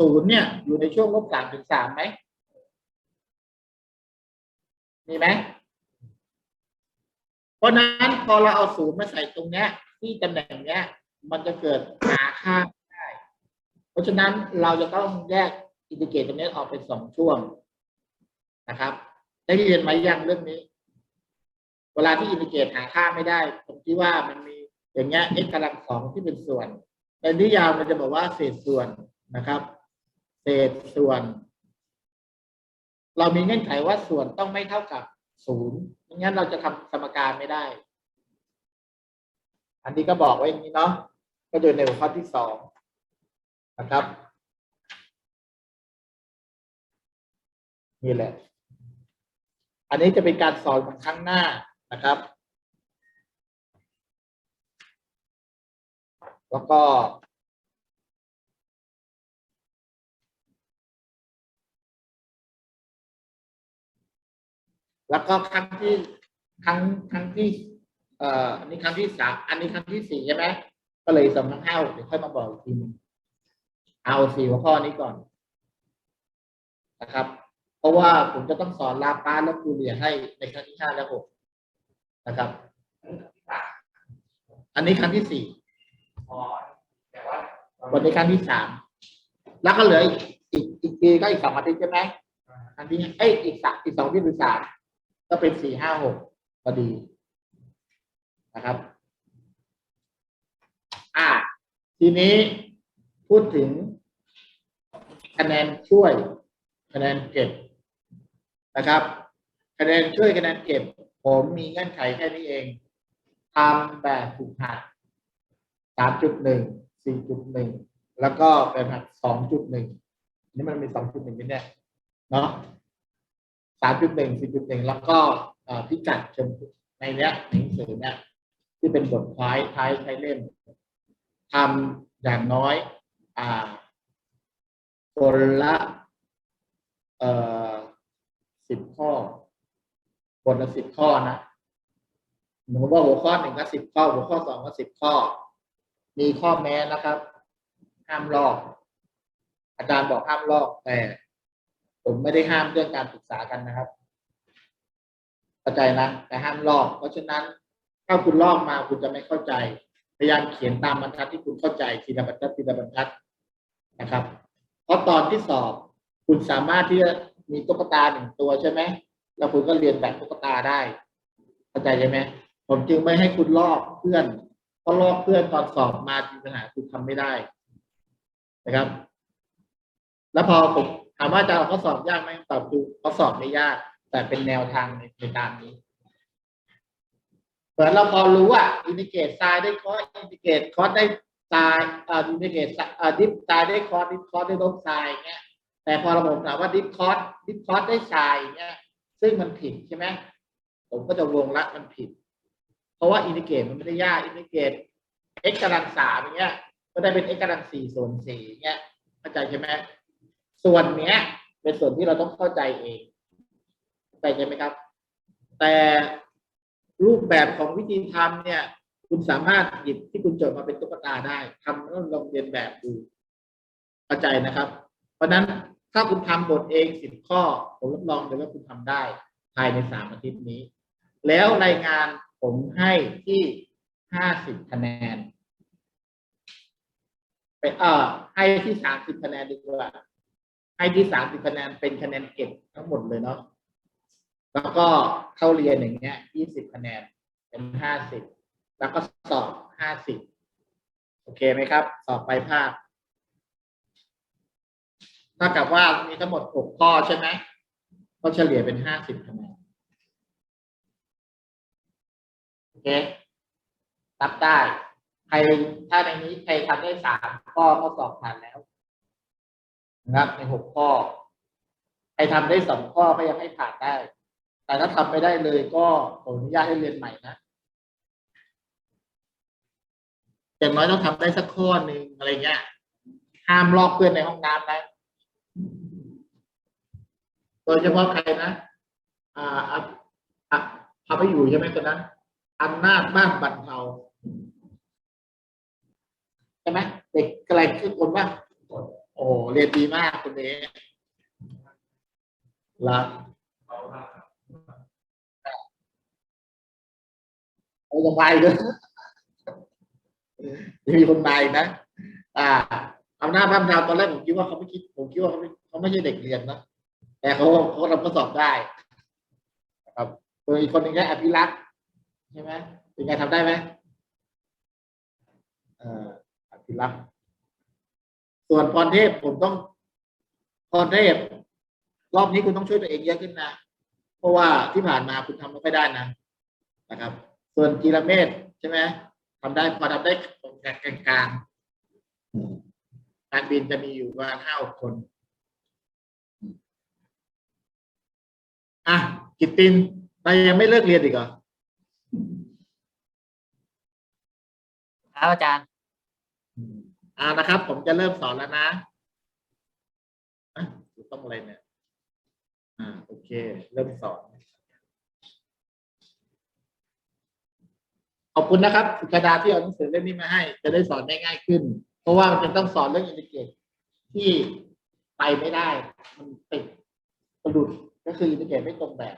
ศูนย์เนี่ยอยู่ในช่วงลบสามถึงสามไหมมีไหมเพราะนั้นพอเราเอาศูนย์มาใส่ตรงเนี้ย ที่ตำแหน่งเนี้ย มันจะเกิดหาค่าไม่ได้ เพราะฉะนั้นเราจะต้องแยกอินทิเกรตตรงนี้ออกเป็นสองช่วงนะครับได้เรียนไหมยังเรื่องนี้ เวลาที่อินทิเกรตหาค่าไม่ได้ผมคิดว่ามันมีอย่างเงี้ย x กำลังสองที่เป็นส่วนในนิยามมันจะบอกว่าเศษส่วนนะครับ เศษส่วน เรามีเงื่อนไขว่าส่วนต้องไม่เท่ากับศูนย์ไม่งั้นเราจะทำสมการไม่ได้ อันนี้ก็บอกไว้อย่างนี้เนาะก็โดยในหัวข้อที่สองนะครับ นี่แหละ อันนี้จะเป็นการสอนของครั้งหน้านะครับ แล้วก็ แล้วก็ครั้งที่ครั้งครั้งที่เอ่ออันนี้ครั้งที่สามอันนี้ครั้งที่สี่ใช่ไหมก็เลยสำนักห้าเดี๋ยวค่อยมาบอกอีกทีหนึงเอาสี่หัวข้อนี้ก่อนนะครับ เพราะว่าผมจะต้องสอนลาป้าและคูเรียให้ในครั้งที่ห้าและหกนะครับ อันนี้ครั้งที่สี่วันนี้ครั้งที่สามแล้วก็เหลืออีกอีกอีกปีก็อีกสองอาทิตย์ใช่ไหมครั้งที่เอ้ยอีกสามอีกสองที่เป็นสาม ก็เป็นสี่ห้าหกพอดีนะครับ อ่า ทีนี้พูดถึงคะแนนช่วยคะแนนเก็บนะครับ คะแนนช่วยคะแนนเก็บ ผมมีเงื่อนไขแค่นี้เองทำแบบฝึกหัดสามจุดหนึ่งสี่จุดหนึ่งแล้วก็แบบหัดสองจุดหนึ่งนี่มันมีสองจุดหนึ่งเนี่ยเนาะ สามจุดหนึ่งสี่จุดหนึ่งแล้วก็พิกัดชิงในเนี้ยหนังสือเนี่ยที่เป็นบทท้ายท้ายใช้เล่มทำอย่างน้อยอ่าคนละเอ่อสิบข้อบทละสิบข้อนะหนูว่าหัวข้อหนึ่งก็สิบข้อ หัวข้อสองก็สิบข้อ มีข้อแม้นะครับ ห้ามลอก อาจารย์บอกห้ามลอกแต่ ผมไม่ได้ห้ามเรื่องการศึกษากันนะครับเข้าใจนะแต่ห้ามลอก เพราะฉะนั้น ถ้าคุณลอกมาคุณจะไม่เข้าใจ พยายามเขียนตามบรรทัดที่คุณเข้าใจทีละบรรทัดทีละบรรทัดนะครับ เพราะตอนที่สอบคุณสามารถที่จะมีตุ๊กตาหนึ่งตัวใช่ไหมแล้วคุณก็เรียนแบบตุ๊กตาได้เข้าใจใช่ไหมผมจึงไม่ให้คุณลอกเพื่อนเพราะลอกเพื่อนตอนสอบมามีปัญหาคุณทำไม่ได้นะครับ แล้วพอผม ถามว่าอาจารย์เขาสอบยากไหมตอบคือเขาสอบไม่ยาก แต่เป็นแนวทางในในตามนี้เหมือนเราพอรู้ว่าอินดิเกตไซได้คอสอินดิเกตคอสได้ไซอ่าอินดิเกตอ่าดิฟไซได้คอสดิฟคอสได้ลบไซเงี้ยแต่พอเราบอกถามว่าดิฟคอสดิฟคอสได้ไซเงี้ยซึ่งมันผิดใช่ไหมผมก็จะวงละมันผิด เพราะว่าอินดิเกตมันไม่ได้ยากอินดิเกต x กำลังสามอย่างเงี้ย ก็ได้เป็น x กำลังสี่ส่วนสี่เงี้ยเข้าใจใช่ไหม ส่วนเนี้ย เป็นส่วนที่เราต้องเข้าใจเองเข้าใจใช่ไหมครับ แต่รูปแบบของวิธีทำเนี่ย คุณสามารถหยิบที่คุณจทย์มาเป็นตุ๊กตาได้ทำแล้วลองเรียนแบบดูเข้าใจนะครับ เพราะฉะนั้นถ้าคุณทำบทเองสิบข้อ ผมรับรองเลยว่าคุณทำได้ ภายในสามอาทิตย์นี้ แล้วรายงานผมให้ที่ห้าสิบคะแนน ไปเอ่อให้ที่สามสิบคะแนนดีกว่า ให้ที่สามสิบคะแนนเป็นคะแนนเก็บทั้งหมดเลยเนาะแล้วก็เข้าเรียนอย่างเงี้ยยี่สิบคะแนนเป็นห้าสิบแล้วก็สอบห้าสิบโอเคไหมครับ สอบไปภาคถ้ากับว่ามีทั้งหมดหกข้อใช่ไหมก็เฉลี่ยเป็นห้าสิบคะแนนโอเค รับได้ ใครถ้าในนี้ใครทำได้สามข้อก็สอบผ่านแล้ว นะครับ ในหกข้อใครทำได้สองข้อก็ยังไม่ผ่านได้ แต่ถ้าทำไม่ได้เลยก็ขออนุญาตให้เรียนใหม่นะอย่างน้อยต้องทำได้สักข้อหนึ่งอะไรเงี้ยห้ามลอกเพื่อนในห้องน้ำนะโดยเฉพาะใครนะอ่าอะอะพาไปอยู่ใช่ไหมคนนั้นอำนาจบ้านบันเทาใช่ไหมเด็กอะไรคือคนว่า เออ้เรียนดีมากคุณเอ๋รักเอาจะไปเลยมีคนมาอีกนะ อ่าเอำนาพระดาวตอนแรกผมคิดว่าเขาไม่คิด ผมคิดว่าเขาไม่เขาไม่ใช่เด็กเรียนนะ แต่เขาเขาทำข้อสอบได้นะครับตัวอีกคนหนึ่งแค่อภิรักษ์ใช่ไหมเป็นไงทำได้ไหมอ่ออภิรักษ์ ส่วนพรเทพผมต้องพรเทพ รอบนี้คุณต้องช่วยตัวเองเยอะขึ้นนะ เพราะว่าที่ผ่านมาคุณทำไม่ค่อยได้นะนะครับ ส่วนกีรเมธใช่ไหมทำได้พอทำได้กลางกลางการบินจะมีอยู่ประมาณห้าคนอะกิตตินเรายังไม่เลิกเรียนอีกเหรอครับอาจารย์ อ่านะครับ ผมจะเริ่มสอนแล้วนะต้องอะไรเนี่ย อ่า โอเค เริ่มสอน ขอบคุณนะครับสุกดาที่เอาหนังสือเล่มนี้มาให้ จะได้สอนได้ง่ายขึ้น เพราะว่ามันจะต้องสอนเรื่องอินทิเกตที่ไปไม่ได้ มันติดสะดุดก็คืออินทิเกตไม่ตรงแบบ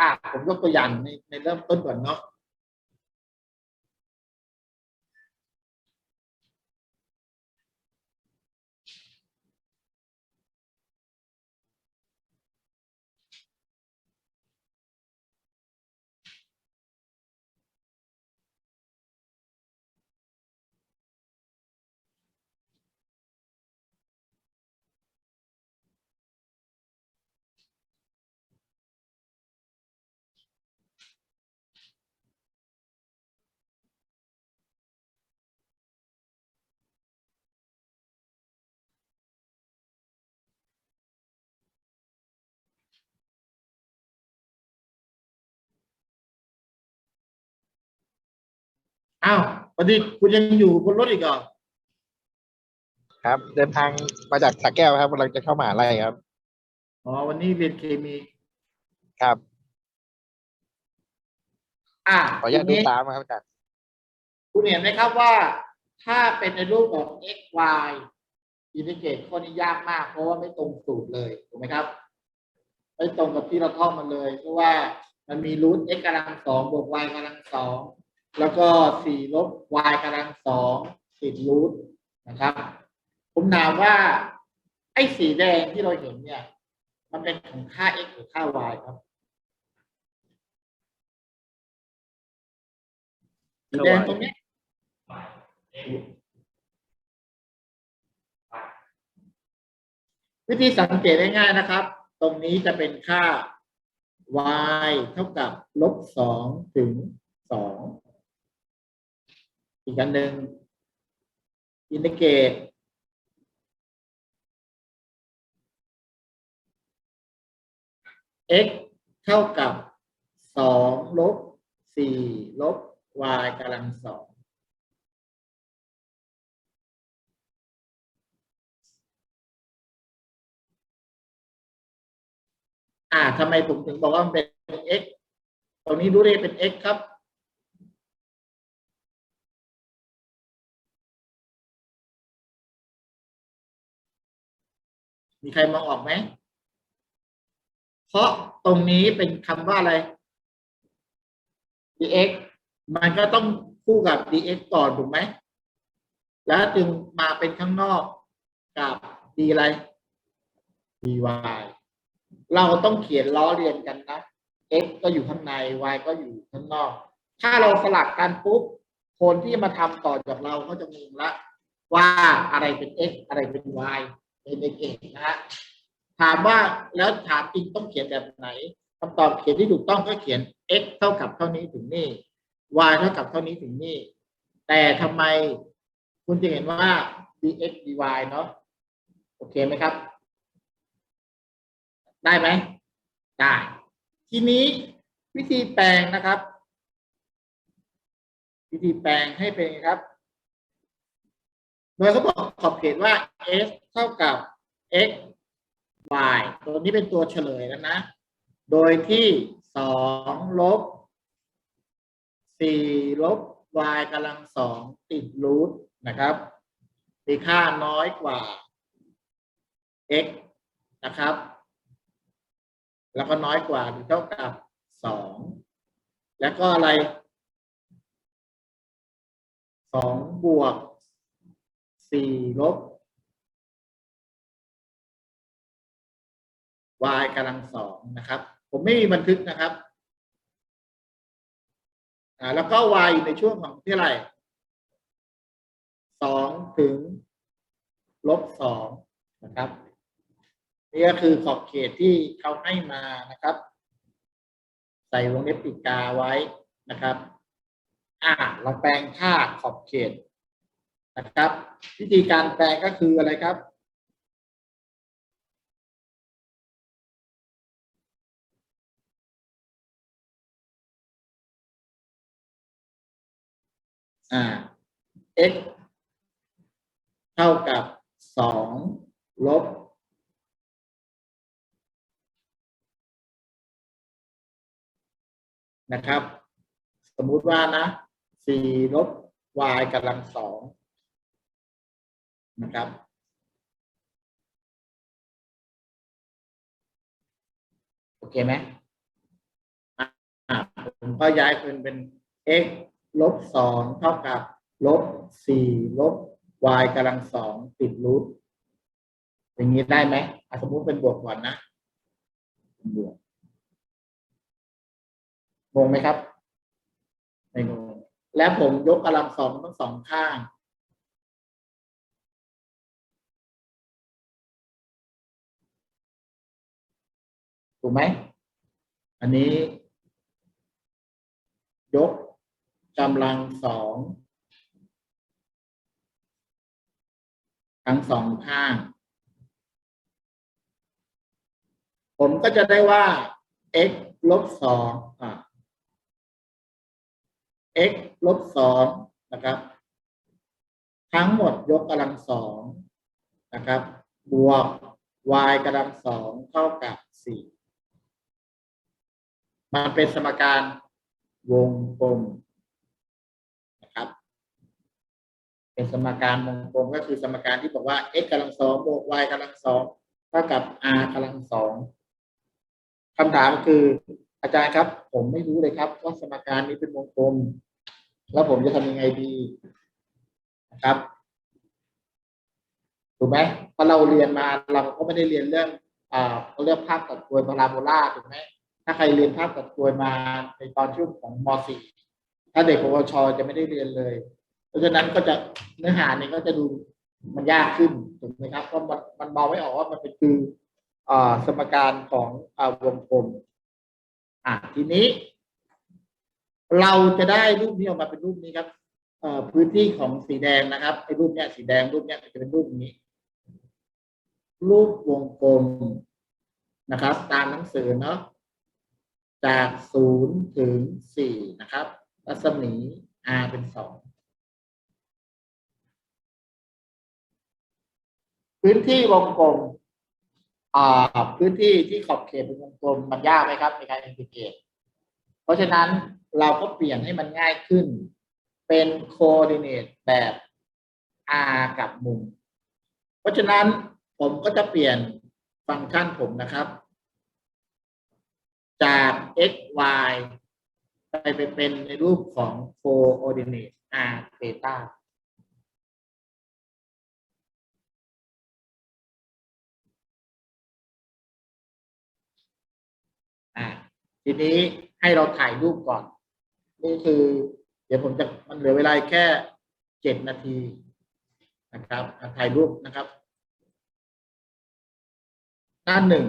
อะผมยกตัวอย่างในในเริ่มต้นก่อนเนาะ อ้าวประดิษฐ์คุณยังอยู่บนรถอีกเหรอครับ เดินทางมาจากสักแก้วครับกำลังจะเข้ามหาลัยครับ อ๋อวันนี้เรียนเคมี ครับ อะขออนุญาตทีดูนี้ตามครับอาจารย์คุณเห็นไหมครับว่า ถ้าเป็นในรูปของ x y อินทิเกรตข้อนี้ยากมาก เพราะว่าไม่ตรงสูตรเลยถูกไหมครับ ไม่ตรงกับที่เราท่องมาเลย เพราะว่ามันมีรูท x กำลังสองบวก y กำลังสอง แล้วก็สี่ลบ y กำลังสองติดรูทนะครับ ผมถามว่า ไอ้สีแดงที่เราเห็นเนี่ย มันเป็นของค่า x หรือค่า y ครับสีแดงตรงเนี้ยวิธีสังเกตง่ายๆนะครับ ตรงนี้จะเป็นค่า y เท่ากับลบสองถึงสอง อีกอันหนึ่งอินทิเกต x เท่ากับสองลบสี่ลบ y กำลังสองอ่าทำไมผมถึงบอกว่ามันเป็น x ตรงนี้รู้ได้เป็น x ครับ มีใครมองออกไหม เพราะตรงนี้เป็นคำว่าอะไร dx มันก็ต้องคู่กับ dx ก่อนถูกไหม แล้วจึงมาเป็นข้างนอกกับ d อะไร dy เราต้องเขียนล้อเรียนกันนะ x ก็อยู่ข้างใน y ก็อยู่ข้างนอก ถ้าเราสลักกันปุ๊บ คนที่มาทำต่อจากเราเขาจะงงละว่าอะไรเป็น x อะไรเป็น y เป็นเอกนะฮะถามว่าแล้วถามจริงต้องเขียนแบบไหนคำตอบเขียนที่ถูกต้องก็เขียน x เท่ากับเท่านี้ถึงนี่ y เท่ากับเท่านี้ถึงนี่ แต่ทำไมคุณจะเห็นว่า dx dy เนาะโอเคไหมครับ ได้ไหมได้ทีนี้วิธีแปลงนะครับ วิธีแปลงให้เป็นครับ โดยเขาบอกขอบเขตว่า s เท่ากับ x y ตัวนี้เป็นตัวเฉลยแล้วนะ โดยที่สองลบสี่ลบ y กำลังสองติดรูทนะครับ มีค่าน้อยกว่า x นะครับ แล้วก็น้อยกว่าหรือเท่ากับสองแล้วก็อะไรสองบวก สี่ลบ y กำลังสองนะครับ ผมไม่มีบันทึกนะครับอ่าแล้วก็ y อยู่ในช่วงของที่ไรสองถึงลบสองนะครับ นี่ก็คือขอบเขตที่เขาให้มานะครับ ใส่วงเล็บปีกกาไว้นะครับ อ่าเราแปลงค่าขอบเขต นะครับ วิธีการแปลงก็คืออะไรครับ อ่า x เท่ากับสองลบนะครับ สมมุติว่านะสี่ลบ y กำลังสอง นะครับ โอเคไหมอ่าผมก็ย้ายเป็นเป็น x ลบสองเท่ากับลบสี่ลบ y กำลังสองติดรูทอย่างนี้ได้ไหมสมมุติเป็นบวกก่อนนะเป็นบวกงงไหมครับไม่งงและผมยกกำลังสองทั้งสองข้าง ถูกไหม อันนี้ ยกกำลังสองทั้งสองข้าง ผมก็จะได้ว่า x ลบสองอ่า x ลบสองนะครับ ทั้งหมดยกกำลังสองนะครับ บวก y กำลังสองเท่ากับสี่ มันเป็นสมการวงกลมนะครับ เป็นสมการวงกลมก็คือสมการที่บอกว่า x กำลังสองบวก y กำลังสองเท่ากับ r กำลังสองคำถามคือ อาจารย์ครับ ผมไม่รู้เลยครับว่าสมการนี้เป็นวงกลม แล้วผมจะทำยังไงดีนะครับถูกไหมพราะเราเรียนมาเราก็ไม่ได้เรียนเรื่องอ่าเขาเรียกภาพตัดกรวยพาราโบลาถูกไหม ถ้าใครเรียนภาพตัดกรวยมาในตอนช่วงของม .4 ถ้าเด็กปวชจะไม่ได้เรียนเลย เพราะฉะนั้นก็จะเนื้อหาเนี่ยก็จะดูมันยากขึ้นถูกไหมครับเพราะมันมันมองไม่ออกว่ามันเป็นคืออสมการของอวงกลมอ่าทีนี้ เราจะได้รูปนี้ออกมาเป็นรูปนี้ครับพื้นที่ของสีแดงนะครับไอ้รูปเนี้ยสีแดงรูปเนี้ยจะเป็นรูปนี้ รูปวงกลมนะครับ ตามหนังสือเนาะ จากศูนย์ถึงสี่นะครับ รัศมี r เป็นสองพื้นที่วงกลมพื้นที่ที่ขอบเขตเป็นวงกลมมันยากไหมครับในการอินทิเกรตเพราะฉะนั้นเราก็เปลี่ยนให้มันง่ายขึ้น เป็นโคดิเนตแบบ r กับมุม เพราะฉะนั้นผมก็จะเปลี่ยนฟังก์ชันผมนะครับ จาก x y ไปเป็นในรูปของ coordinate r theta อ่าทีนี้ให้เราถ่ายรูปก่อน นี่คือ เดี๋ยวผมจะมันเหลือเวลาแค่เจ็ดนาทีนะครับถ่ายรูปนะครับหน้าหนึ่ง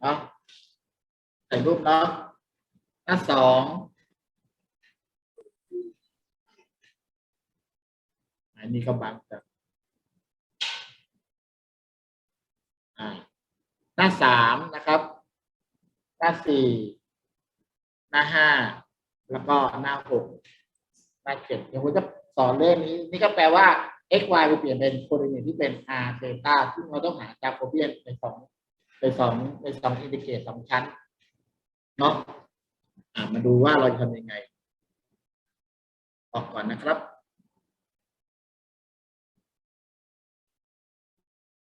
เนาะ ถ่ายรูปเนาะหน้าสองอันนี้ก็บังจับอ่าหน้าสามนะครับ หน้าสี่หน้าห้าแล้วก็หน้าหกหน้าเจ็ดเดี๋ยวผมจะสอนเรื่องนี้ นี่ก็แปลว่า x y ไปเปลี่ยนเป็นโคดิเนตที่เป็น r เ e ต้าซึ่งเราต้องหาจาโคเบียนในสองในสองในสองอินดิเกตสองชั้น เนาะมาดูว่าเราจะทำยังไง ออกก่อนนะครับ